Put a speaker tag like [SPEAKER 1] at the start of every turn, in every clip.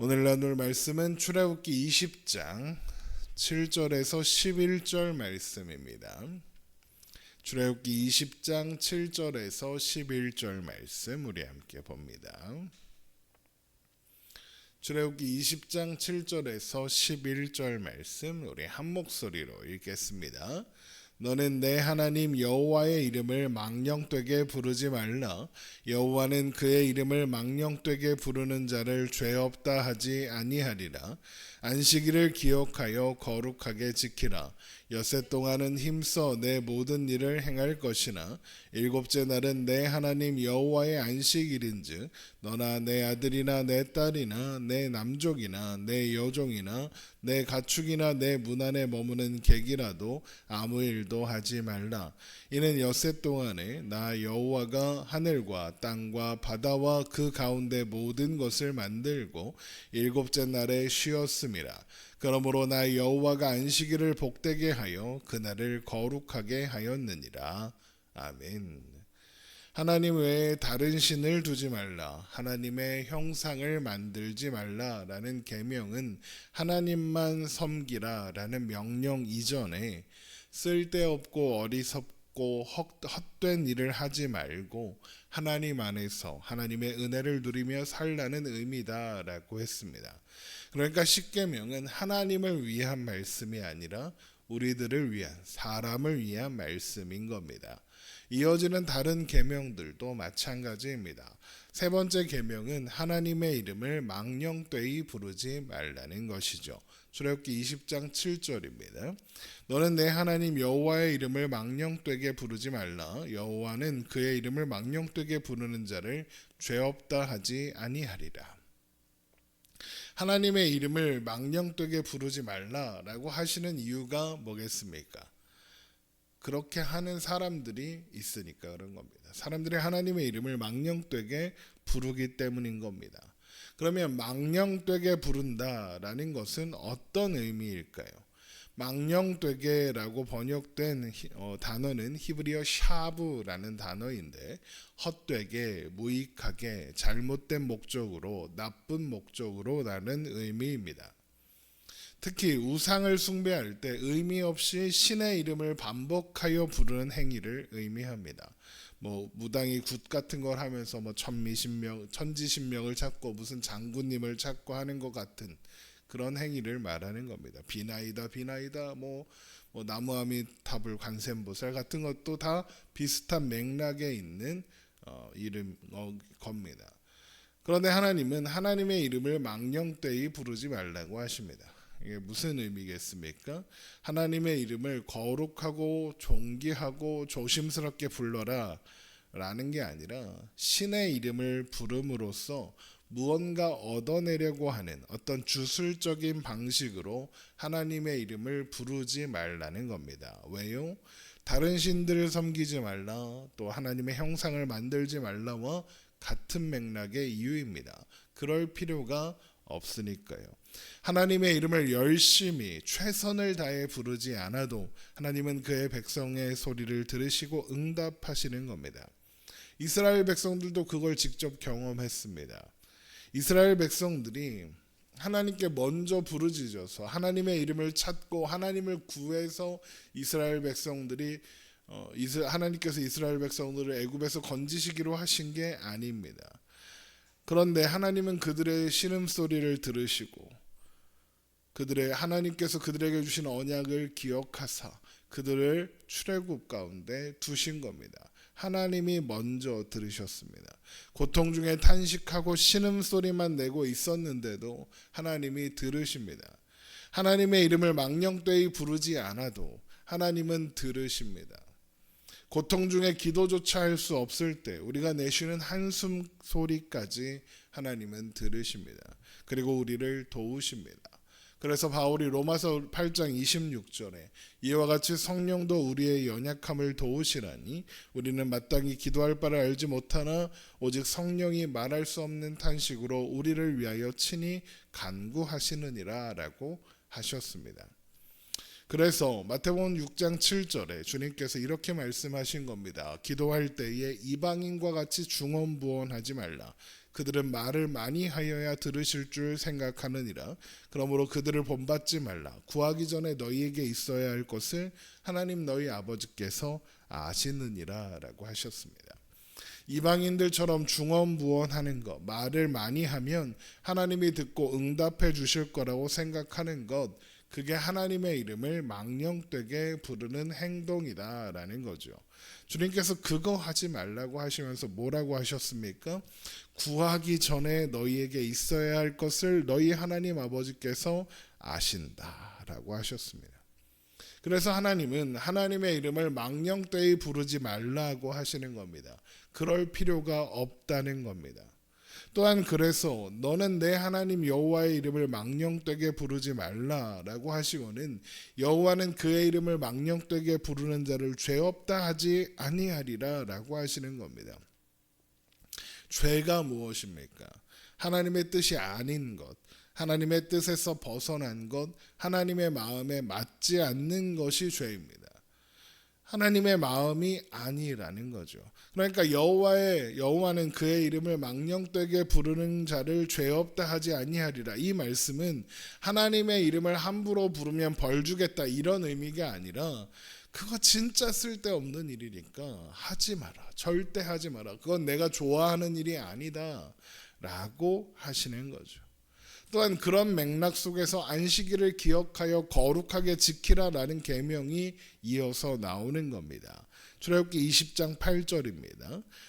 [SPEAKER 1] 오늘 나눌 말씀은 출애굽기 20장 7절에서 11절 말씀입니다. 출애굽기 20장 7절에서 11절 말씀 우리 함께 봅니다. 출애굽기 20장 7절에서 11절 말씀 우리 한 목소리로 읽겠습니다. 너는 내 하나님 여호와의 이름을 망령되게 부르지 말라. 여호와는 그의 이름을 망령되게 부르는 자를 죄 없다 하지 아니하리라. 안식일을 기억하여 거룩하게 지키라. 여세 동안은 힘써 내 모든 일을 행할 것이나 일곱째 날은 내 하나님 여호와의 안식일인즉 너나 내 아들이나 내 딸이나 내 남족이나 내 여종이나 내 가축이나 내 문 안에 머무는 객이라도 아무 일도 하지 말라. 이는 여세 동안에 나 여호와가 하늘과 땅과 바다와 그 가운데 모든 것을 만들고 일곱째 날에 쉬었 음이라. 그러므로 나 여호와가 안식일을 복되게 하여 그날을 거룩하게 하였느니라. 아멘. 하나님 외에 다른 신을 두지 말라. 하나님의 형상을 만들지 말라라는 계명은 하나님만 섬기라라는 명령 이전에 쓸데없고 어리석고 헛된 일을 하지 말고 하나님 안에서 하나님의 은혜를 누리며 살라는 의미다라고 했습니다. 그러니까 십계명은 하나님을 위한 말씀이 아니라 우리들을 위한 사람을 위한 말씀인 겁니다. 이어지는 다른 계명들도 마찬가지입니다. 세 번째 계명은 하나님의 이름을 망령되이 부르지 말라는 것이죠. 출애굽기 20장 7절입니다. 너는 내 하나님 여호와의 이름을 망령되게 부르지 말라. 여호와는 그의 이름을 망령되게 부르는 자를 죄 없다 하지 아니하리라. 하나님의 이름을 망령되게 부르지 말라라고 하시는 이유가 뭐겠습니까? 그렇게 하는 사람들이 있으니까 그런 겁니다. 사람들이 하나님의 이름을 망령되게 부르기 때문인 겁니다. 그러면 망령되게 부른다라는 것은 어떤 의미일까요? 망령되게라고 번역된 어, 단어는 히브리어 샤브라는 단어인데 헛되게, 무익하게, 잘못된 목적으로, 나쁜 목적으로라는 의미입니다. 특히 우상을 숭배할 때 의미 없이 신의 이름을 반복하여 부르는 행위를 의미합니다. 뭐 무당이 굿 같은 걸 하면서 뭐 천미신명, 천지신명을 찾고 무슨 장군님을 찾고 하는 것 같은 그런 행위를 말하는 겁니다. 비나이다 비나이다 뭐, 뭐 나무아미타불 관세음보살 같은 것도 다 비슷한 맥락에 있는 어, 이름 어, 겁니다. 그런데 하나님은 하나님의 이름을 망령되이 부르지 말라고 하십니다. 이게 무슨 의미겠습니까? 하나님의 이름을 거룩하고 존귀하고 조심스럽게 불러라 라는 게 아니라 신의 이름을 부름으로써 무언가 얻어내려고 하는 어떤 주술적인 방식으로 하나님의 이름을 부르지 말라는 겁니다. 왜요? 다른 신들을 섬기지 말라, 또 하나님의 형상을 만들지 말라와 같은 맥락의 이유입니다. 그럴 필요가 없으니까요. 하나님의 이름을 열심히 최선을 다해 부르지 않아도 하나님은 그의 백성의 소리를 들으시고 응답하시는 겁니다. 이스라엘 백성들도 그걸 직접 경험했습니다. 이스라엘 백성들이 하나님께 먼저 부르짖어서 하나님의 이름을 찾고 하나님을 구해서 이스라엘 백성들이 어, 하나님께서 이스라엘 백성들을 애굽에서 건지시기로 하신 게 아닙니다. 그런데 하나님은 그들의 신음 소리를 들으시고 그들의 하나님께서 그들에게 주신 언약을 기억하사 그들을 출애굽 가운데 두신 겁니다. 하나님이 먼저 들으셨습니다. 고통 중에 탄식하고 신음 소리만 내고 있었는데도 하나님이 들으십니다. 하나님의 이름을 망령되이 부르지 않아도 하나님은 들으십니다. 고통 중에 기도조차 할 수 없을 때 우리가 내쉬는 한숨 소리까지 하나님은 들으십니다. 그리고 우리를 도우십니다. 그래서 바울이 로마서 8장 26절에 이와 같이 성령도 우리의 연약함을 도우시라니 우리는 마땅히 기도할 바를 알지 못하나 오직 성령이 말할 수 없는 탄식으로 우리를 위하여 친히 간구하시느니라라고 하셨습니다. 그래서 마태복음 6장 7절에 주님께서 이렇게 말씀하신 겁니다. 기도할 때에 이방인과 같이 중언부언하지 말라. 그들은 말을 많이 하여야 들으실 줄 생각하느니라 그러므로 그들을 본받지 말라 구하기 전에 너희에게 있어야 할 것을 하나님 너희 아버지께서 아시느니라라고 하셨습니다. 이방인들처럼 중언부언하는 것, 말을 많이 하면 하나님이 듣고 응답해 주실 거라고 생각하는 것, 그게 하나님의 이름을 망령되게 부르는 행동이다라는 거죠. 주님께서 그거 하지 말라고 하시면서 뭐라고 하셨습니까? 구하기 전에 너희에게 있어야 할 것을 너희 하나님 아버지께서 아신다라고 하셨습니다. 그래서 하나님은 하나님의 이름을 망령되이 부르지 말라고 하시는 겁니다. 그럴 필요가 없다는 겁니다. 또한 그래서 너는 내 하나님 여호와의 이름을 망령되게 부르지 말라라고 하시고는 여호와는 그의 이름을 망령되게 부르는 자를 죄 없다 하지 아니하리라라고 하시는 겁니다. 죄가 무엇입니까? 하나님의 뜻이 아닌 것, 하나님의 뜻에서 벗어난 것, 하나님의 마음에 맞지 않는 것이 죄입니다. 하나님의 마음이 아니라는 거죠. 그러니까 여호와의 여호와는 그의 이름을 망령되게 부르는 자를 죄 없다 하지 아니하리라. 이 말씀은 하나님의 이름을 함부로 부르면 벌 주겠다 이런 의미가 아니라 그거 진짜 쓸데없는 일이니까 하지 마라. 절대 하지 마라. 그건 내가 좋아하는 일이 아니다 라고 하시는 거죠. 또한 그런 맥락 속에서 안식일을 기억하여 거룩하게 지키라라는 계명이 이어서 나오는 겁니다. 출애굽기 20장 8절입니다.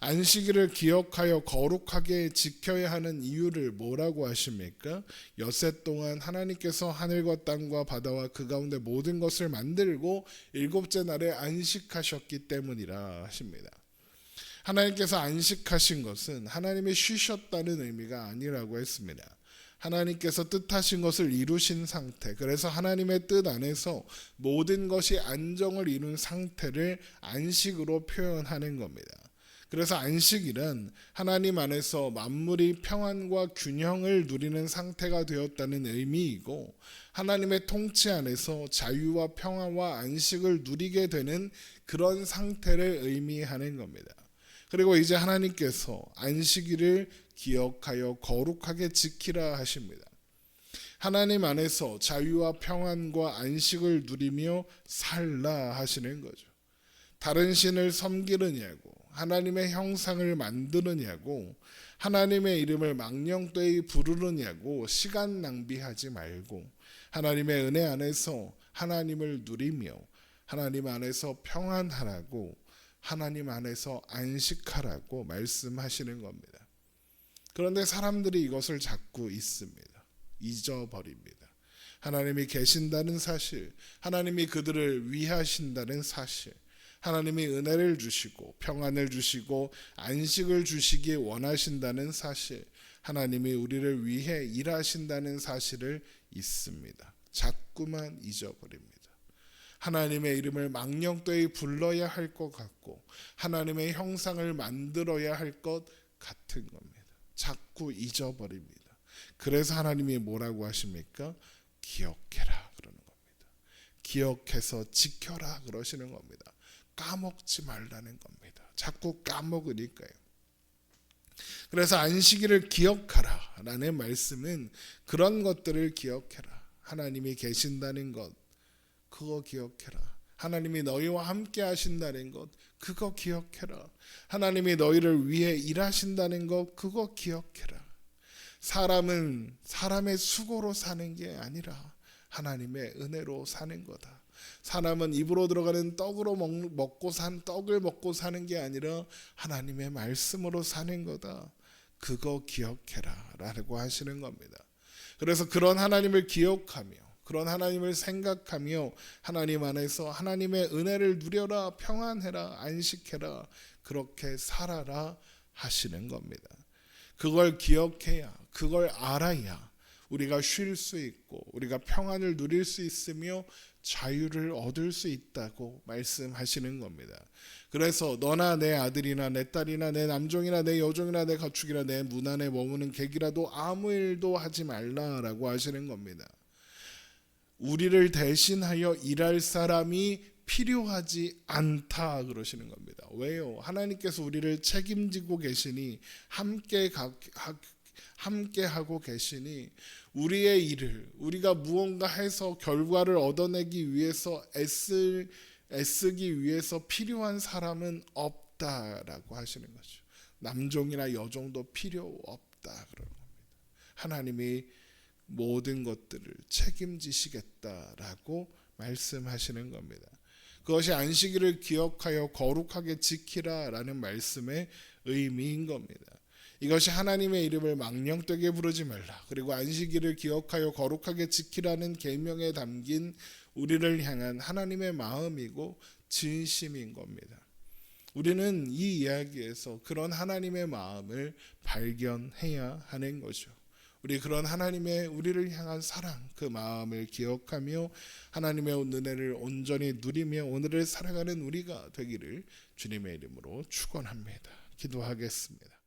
[SPEAKER 1] 안식일을 기억하여 거룩하게 지켜야 하는 이유를 뭐라고 하십니까? 엿새 동안 하나님께서 하늘과 땅과 바다와 그 가운데 모든 것을 만들고 일곱째 날에 안식하셨기 때문이라 하십니다. 하나님께서 안식하신 것은 하나님이 쉬셨다는 의미가 아니라고 했습니다. 하나님께서 뜻하신 것을 이루신 상태. 그래서 하나님의 뜻 안에서 모든 것이 안정을 이룬 상태를 안식으로 표현하는 겁니다. 그래서 안식일은 하나님 안에서 만물이 평안과 균형을 누리는 상태가 되었다는 의미이고 하나님의 통치 안에서 자유와 평화와 안식을 누리게 되는 그런 상태를 의미하는 겁니다. 그리고 이제 하나님께서 안식일을 기억하여 거룩하게 지키라 하십니다. 하나님 안에서 자유와 평안과 안식을 누리며 살라 하시는 거죠. 다른 신을 섬기느냐고 하나님의 형상을 만드느냐고 하나님의 이름을 망령되이 부르느냐고 시간 낭비하지 말고 하나님의 은혜 안에서 하나님을 누리며 하나님 안에서 평안하라고 하나님 안에서 안식하라고 말씀하시는 겁니다. 그런데 사람들이 이것을 잡고 있습니다. 잊어버립니다. 하나님이 계신다는 사실, 하나님이 그들을 위하신다는 사실, 하나님이 은혜를 주시고 평안을 주시고 안식을 주시기 원하신다는 사실, 하나님이 우리를 위해 일하신다는 사실을 잊습니다. 자꾸만 잊어버립니다. 하나님의 이름을 망령되이 불러야 할 것 같고 하나님의 형상을 만들어야 할 것 같은 겁니다. 자꾸 잊어버립니다. 그래서 하나님이 뭐라고 하십니까? 기억해라 그러는 겁니다. 기억해서 지켜라 그러시는 겁니다. 까먹지 말라는 겁니다. 자꾸 까먹으니까요. 그래서 안식일을 기억하라 라는 말씀은 그런 것들을 기억해라. 하나님이 계신다는 것, 그거 기억해라. 하나님이 너희와 함께 하신다는 것, 그거 기억해라. 하나님이 너희를 위해 일하신다는 것, 그거 기억해라. 사람은 사람의 수고로 사는 게 아니라 하나님의 은혜로 사는 거다. 사람은 입으로 들어가는 떡으로 먹, 고산 떡을 먹고 사는 게 아니라 하나님의 말씀으로 사는 거다. 그거 기억해라 라고 하시는 겁니다. 그래서 그런 하나님을 기억하며 그런 하나님을 생각하며 하나님 안에서 하나님의 은혜를 누려라 평안해라 안식해라 그렇게 살아라 하시는 겁니다. 그걸 기억해야 그걸 알아야 우리가 쉴 수 있고 우리가 평안을 누릴 수 있으며 자유를 얻을 수 있다고 말씀하시는 겁니다. 그래서 너나 내 아들이나 내 딸이나 내 남종이나 내 여종이나 내 가축이나 내 문 안에 머무는 객이라도 아무 일도 하지 말라라고 하시는 겁니다. 우리를 대신하여 일할 사람이 필요하지 않다 그러시는 겁니다. 왜요? 하나님께서 우리를 책임지고 계시니 함께 함께 하고 계시니 우리의 일을 우리가 무언가 해서 결과를 얻어내기 위해서 애쓸 애쓰기 위해서 필요한 사람은 없다라고 하시는 거죠. 남종이나 여종도 필요 없다 그러는 겁니다. 하나님이 모든 것들을 책임지시겠다라고 말씀하시는 겁니다. 그것이 안식일을 기억하여 거룩하게 지키라라는 말씀의 의미인 겁니다. 이것이 하나님의 이름을 망령되게 부르지 말라. 그리고 안식일을 기억하여 거룩하게 지키라는 계명에 담긴 우리를 향한 하나님의 마음이고 진심인 겁니다. 우리는 이 이야기에서 그런 하나님의 마음을 발견해야 하는 거죠. 우리 그런 하나님의 우리를 향한 사랑, 그 마음을 기억하며 하나님의 은혜를 온전히 누리며 오늘을 살아가는 우리가 되기를 주님의 이름으로 축원합니다. 기도하겠습니다.